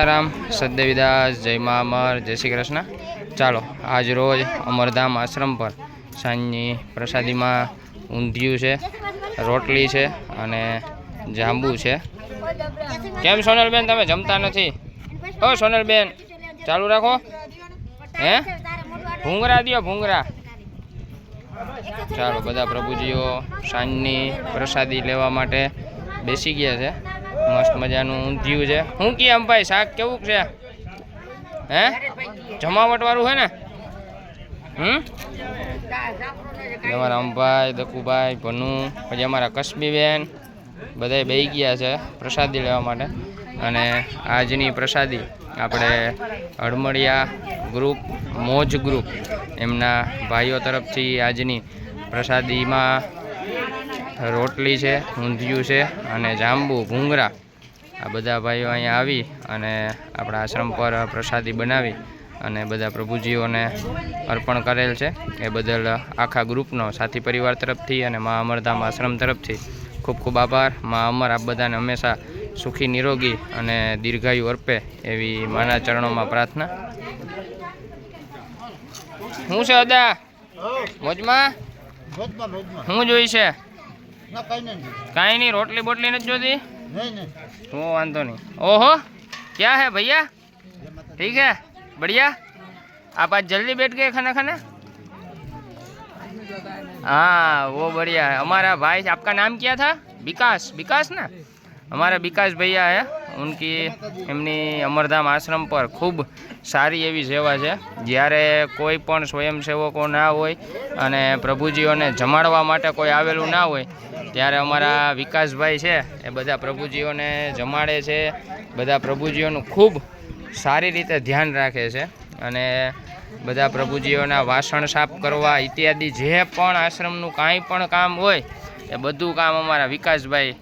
રામ સદેવીદાસ જય મા અમર, જય શ્રી કૃષ્ણ. ચાલો, આજ રોજ અમરધામ આશ્રમ પર સાંજની પ્રસાદીમાં ઊંધિયું છે, રોટલી છે અને જાંબુ છે. કેમ સોનલબેન, તમે જમતા નથી? હો, સોનલબેન, ચાલુ રાખો. હે? ભૂંગરા દિયો, ભૂંગરા. ચાલો, બધા પ્રભુજીઓ સાંજની પ્રસાદી લેવા માટે બેસી ગયા છે. મસ્ત મજાનું ઊંધિયું છે. શું કી અંભાઈ ભાઈ, શાક કેવું છે? હે? જમાવટ વાળું હે ને? હમ? અમારા અંભાઈ દકુભાઈ, ભનુ, પછી અમારા કશ્મીબેન બધાય બેસી ગયા છે પ્રસાદી લેવા માટે. અને આજની પ્રસાદી આપણે હળમળિયા ગ્રુપ મોજ ગ્રુપ એમના ભાઈઓ તરફથી આજની પ્રસાદીમાં રોટલી છે ઊંધિયું છે અને જાંબુ ભૂંગરા. આ બધા ભાઈઓ અહીંયા આવી અને આપણા આશ્રમ પર પ્રસાદી બનાવી અને બધા પ્રભુજીઓને અર્પણ કરેલ છે. એ બદલ આખા ગ્રુપનો સાથી પરિવાર તરફથી અને મા અમરધામ આશ્રમ તરફથી ખૂબ ખૂબ આભાર. મા અમર આપ બધાને હંમેશા સુખી નિરોગી અને દીર્ઘાયુ અર્પે એવી માના ચરણોમાં પ્રાર્થના. શું છે અદા? મોજમાં? શું જોઈ છે? ના કઈ નહીં કાંઈ નહીં રોટલી બોટલી નથી જોતી નહીં નહીં હું વાંધો નહીં ઓહો क्या है भैया ठीक है बढ़िया आप आज जल्दी बैठ गए खाना खाने हाँ वो बढ़िया है हमारा भाई आपका नाम क्या था विकास विकास ना हमारा विकास भैया है ઉનકી એમની અમરધામ આશ્રમ પર ખૂબ સારી એવી સેવા છે. જ્યારે કોઈ પણ સ્વયંસેવકો ના હોય અને પ્રભુજીઓને જમાડવા માટે કોઈ આવેલું ના હોય, ત્યારે અમારા વિકાસભાઈ છે, એ બધા પ્રભુજીઓને જમાડે છે. બધા પ્રભુજીઓનું ખૂબ સારી રીતે ધ્યાન રાખે છે અને બધા પ્રભુજીઓના વાસણ સાફ કરવા ઇત્યાદિ જે પણ આશ્રમનું કાંઈ પણ કામ હોય, એ બધું કામ અમારા વિકાસભાઈ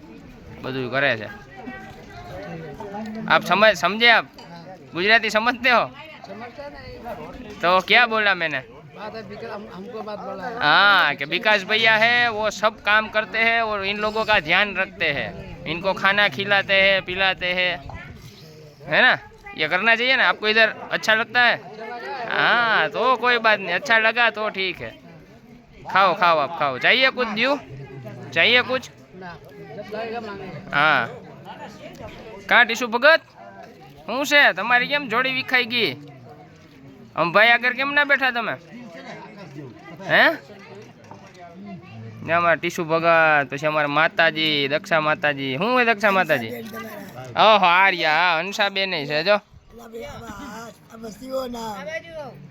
બધું કરે છે. आप समझ, समझे आप? गुजराती समझते हो? तो क्या बोला मैंने? हाँ कि विकास भैया है, वो सब काम करते हैं और इन लोगों का ध्यान रखते हैं। इनको खाना खिलाते हैं, पिलाते हैं। है ना? ये करना चाहिए ना? आपको इधर अच्छा लगता है? हाँ तो कोई बात नहीं। अच्छा लगा तो ठीक है। खाओ खाओ आप, खाओ। चाहिए कुछ दू चाहिए कुछ? હા કાં ટીસુ ભગત? શું છે, તમારી કેમ જોડી વિખાઈ ગઈ? અંભાઈ આગળ કેમ ના બેઠા તમે? હે? ને અમારા ટીસુ ભગત, પછી અમારા માતાજી, દક્ષા માતાજી. શું હોય દક્ષા માતાજી? ઓહો, આર્યા, હા, હંસાબેન છે, જો.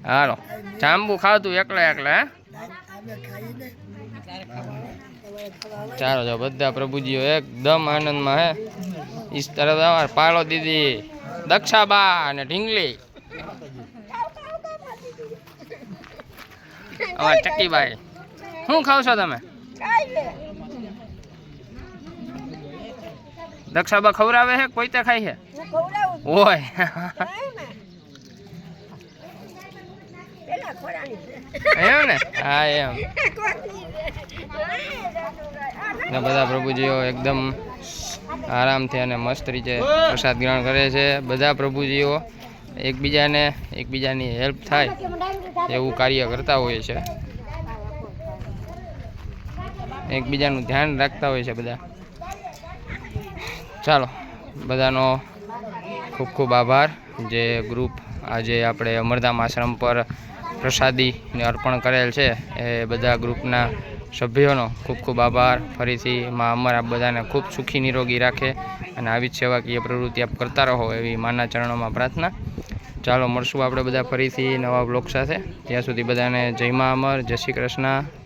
હાલો. જાંબુ ખાવતું એકલા એકલા, હે? ચાલો જો બધા પ્રભુજીઓ એકદમ આનંદમાં હે. ઈસ તરફ અમાર પાળો દીદી દક્ષાબા અને ઢીંગલી. અમાર ચક્કીભાઈ શું ખાવ છો તમે? દક્ષાબા ખવડાવે છે કોઈ તે ખાય છે ઓય. એમ ને? હા એમ. ને બધા પ્રભુજીઓ એકદમ આરામથી અને મસ્ત રીતે પ્રસાદ ગ્રહણ કરે છે. બધા પ્રભુજીઓ એકબીજાને એકબીજાની હેલ્પ થાય એવું કાર્ય કરતા હોય છે. એકબીજાનું ધ્યાન રાખતા હોય છે બધા. ચાલો, બધાનો ખૂબ ખૂબ આભાર. જે ગ્રુપ આજે આપણે અમરધામ આશ્રમ પર પ્રસાદીને અર્પણ કરેલ છે, એ બધા ગ્રુપના સભ્યોનો ખૂબ ખૂબ આભાર. ફરીથી મા અમર આપ બધાને ખૂબ સુખી નિરોગી રાખે અને આવી જ સેવાકીય પ્રવૃત્તિ આપ કરતા રહો એવી માના ચરણોમાં પ્રાર્થના. ચાલો મળશું આપણે બધા ફરીથી નવા બ્લોગ સાથે. ત્યાં સુધી બધાને જય મા અમર, જય શ્રી કૃષ્ણ.